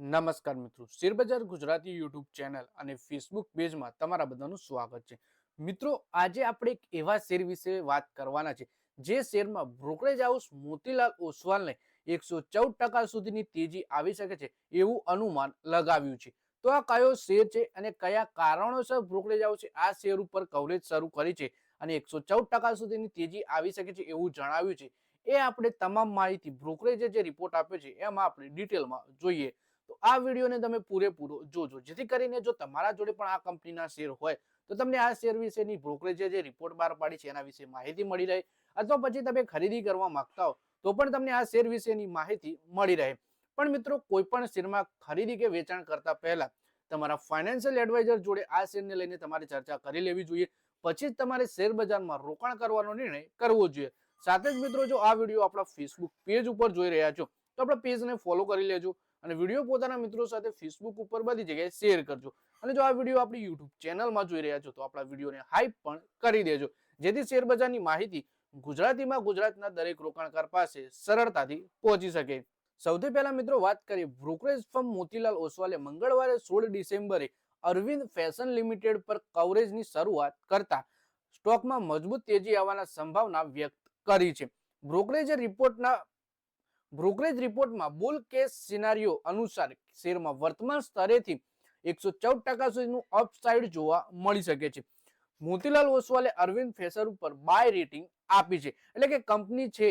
નમસ્કાર મિત્રો. શેરબજાર ગુજરાતી યુટ્યુબ ચેનલ અને ફેસબુક પેજમાં તમારા બધાનું સ્વાગત છે. મિત્રો, આજે આપણે એક એવા શેર વિશે વાત કરવાના છે, જે શેરમાં બ્રોકરેજ હાઉસ મોતીલાલ ઓસવાલને એકસો ચૌદ ટકા સુધીની તેજી આવી શકે છે એવું અનુમાન લગાવ્યું છે. તો આ કયો શેર છે અને કયા કારણોસર બ્રોકરેજ હાઉસે આ શેર ઉપર કવરેજ શરૂ કરી છે અને એકસો ચૌદ ટકા સુધીની તેજી આવી શકે છે એવું જણાવ્યું છે, એ આપણે તમામ માહિતી બ્રોકરેજે જે રિપોર્ટ આપ્યો છે, એમાં આપણે ડિટેલમાં જોઈએ. આ વિડીયોને તમે પૂરેપૂરો જોજો. જેથી કરીને જો તમારા જોડે પણ આ કંપનીના શેર હોય, તો તમને આ શેર વિશેની બ્રોકરેજે જે રિપોર્ટ બહાર પાડી છે, એના વિશે માહિતી મળી રહે. અથવા પછી તમે ખરીદી કરવા માંગતા હો, તો પણ તમને આ શેર વિશેની માહિતી મળી રહે. પણ મિત્રો, કોઈ પણ શેરમાં ખરીદી કે વેચાણ કરતા પહેલા તમારા ફાઇનાન્શિયલ એડવાઇઝર જોડે આ શેરને લઈને તમારે ચર્ચા કરી લેવી જોઈએ. પછી જ તમારે શેર બજારમાં રોકાણ કરવાનો નિર્ણય કરવો જોઈએ. સાથે જ મિત્રો, જો આ વીડિયો આપણા ફેસબુક પેજ ઉપર જોઈ રહ્યા છો, તો આપણા પેજને ફોલો કરી લેજો. અને વીડિયો પોતાના મિત્રો સાથે ફેસબુક ઉપર બધી જગ્યાએ શેર કરજો. અને જો આ વીડિયો આપણી યુટ્યુબ ચેનલમાં જોઈ રહ્યા છો, તો આપણા વિડીયોને હાઈપ પણ કરી દેજો. જેથી શેરબજારની માહિતી ગુજરાતીમાં ગુજરાતના દરેક રોકાણકાર પાસે સરળતાથી પહોંચી શકે. સૌથી પહેલા મિત્રો વાત કરીએ બ્રોકરેજ ફર્મ મોતીલાલ ઓસવાલે મંગળવારે સોળ ડિસેમ્બરે અરવિંદ ફેશન લિમિટેડ પર કવરેજની શરૂઆત કરતા સ્ટોકમાં મજબૂત તેજી આવવાના સંભાવના વ્યક્ત કરી છે. બ્રોકરેજ રિપોર્ટના બ્રોકરેજ રિપોર્ટમાં બુલ કેસ સિનારીઓ અનુસાર શેરમાં વર્તમાન સ્તરેથી એકસો ચૌદ ટકા સુધીનું અપસાઇડ જોવા મળી શકે છે. મોતીલાલ ઓસવાલે અરવિંદ ફેશન ઉપર બાય રેટિંગ આપી છે. એટલે કે કંપની છે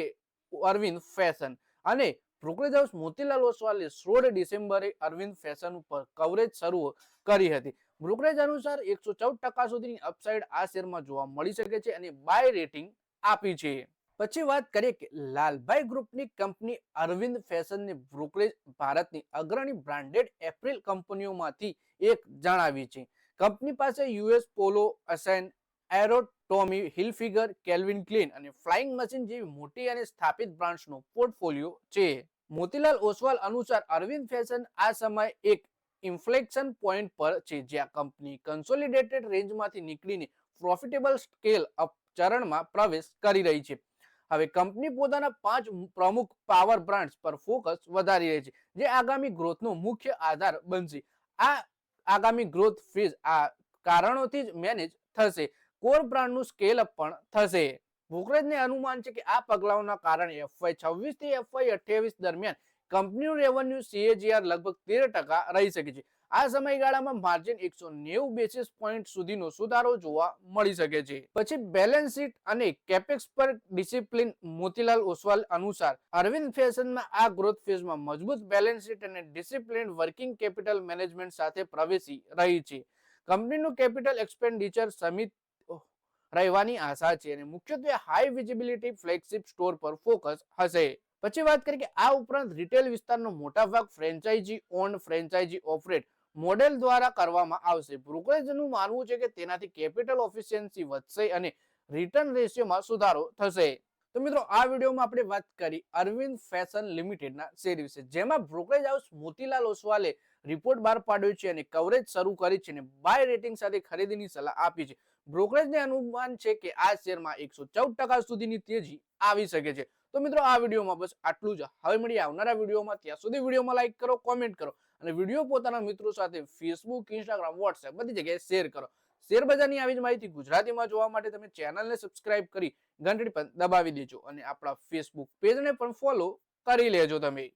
અરવિંદ ફેશન. અને બ્રોકરેજ હાઉસ મોતીલાલ ઓસવાલે સોળ ડિસેમ્બરે અરવિંદ ફેશન ઉપર કવરેજ શરૂ કરી હતી. બ્રોકરેજ અનુસાર એકસો ચૌદ ટકા સુધીની અપસાઇડ આ શેરમાં જોવા મળી શકે છે અને બાય રેટિંગ આપી છે. પછી વાત કરીએ કે લાલભાઈ ગ્રુપની કંપની અરવિંદ ફેશનને બ્રોકરેજ ભારતની અગ્રણી બ્રાન્ડેડ એપ્રિલ કંપનીઓમાંથી એક જણાવી છે. કંપની પાસે યુએસ પોલો અસેન Arrow, Tommy Hilfiger, Calvin Klein અને ફ્લાઇંગ મશીન જેવી મોટી અને સ્થાપિત બ્રાન્ડ્સનો પોર્ટફોલિયો છે. મોતીલાલ ઓસવાલ અનુસાર અરવિંદ ફેશન આ સમયે એક ઇન્ફ્લેક્શન પોઈન્ટ પર છે, જ્યાં કંપની કન્સોલિડેટેડ રેન્જમાંથી નીકળીને પ્રોફિટેબલ સ્કેલ અપ ચરણમાં પ્રવેશ કરી રહી છે. હવે કંપની પોતાના પાંચ પ્રમુખ પાવર બ્રાન્ડ્સ પર ફોકસ વધારી રહી છે, જે આગામી ગ્રોથનો મુખ્ય આધાર બનશે. આ આગામી ગ્રોથ ફેઝ આ કારણોથી જ મેનેજ થશે. કોર બ્રાન્ડનું સ્કેલ અપ પણ થશે. બ્રોકરેજને અનુમાન છે કે આ પગલાઓના કારણે એફવાય છવ્વીસથી એફવાય અઠ્યાવીસ દરમિયાન કંપનીનું રેવન્યુ સીએજીઆર લગભગ તેર ટકા રહી શકે છે. આ સમયગાળામાં માર્જિન એકસો નેવું બેસિસ પોઈન્ટ સુધીનો સુધારો જોવા મળી શકે છે. પછી બેલેન્સ શીટ અને કેપેક્સ પર ડિસિપ્લિન મોતીલાલ ઓસવાલ અનુસાર અરવિંદ ફેશનમાં આ ગ્રોથ ફેઝમાં મજબૂત બેલેન્સ શીટ અને ડિસિપ્લિન વર્કિંગ કેપિટલ મેનેજમેન્ટ સાથે પ્રવેશી રહી છે. કંપનીનું કેપિટલ એક્સપેન્ડિચર સમિત રહેવાની આશા છે અને મુખ્યત્વે હાઈ વિઝિબિલિટી ફ્લેગશિપ સ્ટોર પર ફોકસ હશે. પછી વાત કરીએ કે આ ઉપરાંત રિટેલ વિસ્તારનો મોટા ભાગ franchisee own franchisee operate model દ્વારા કરવામાં આવશે. બ્રોકરેજનું માનવું છે કે તેનાથી કેપિટલ ઓફિશિયન્સી વધશે અને રિટર્ન રેશિયોમાં સુધારો થશે. તો મિત્રો, આ વિડીયોમાં આપણે વાત કરી અરવિંદ ફેશન લિમિટેડના શેર વિશે. જેમાં બ્રોકરેજ હાઉસ મોતીલાલ ઓસવાલે રિપોર્ટ બહાર પાડ્યો છે અને કવરેજ શરૂ કરી છે અને બાય રેટિંગ સાથે ખરીદીની સલાહ આપી છે. બ્રોકરેજને અનુમાન છે કે આ શેરમાં એકસો સુધીની તેજી આવી શકે છે. તો મિત્રો આ વિડીયોમાં બસ આટલું જ. હવે મળીએ આવનારા વિડીયોમાં. ત્યાં સુધી વિડીયોમાં લાઈક કરો કોમેન્ટ કરો અને વીડિયો પોતાના મિત્રો સાથે ફેસબુક ઇન્સ્ટાગ્રામ વોટ્સએપ બધી જગ્યાએ શેર કરો. શેર બજારની આવી જ માહિતી ગુજરાતીમાં જોવા માટે તમે ચેનલને સબસ્ક્રાઇબ કરી ઘંટડી પણ દબાવી દેજો અને આપણા ફેસબુક પેજને પણ ફોલો કરી લેજો તમે.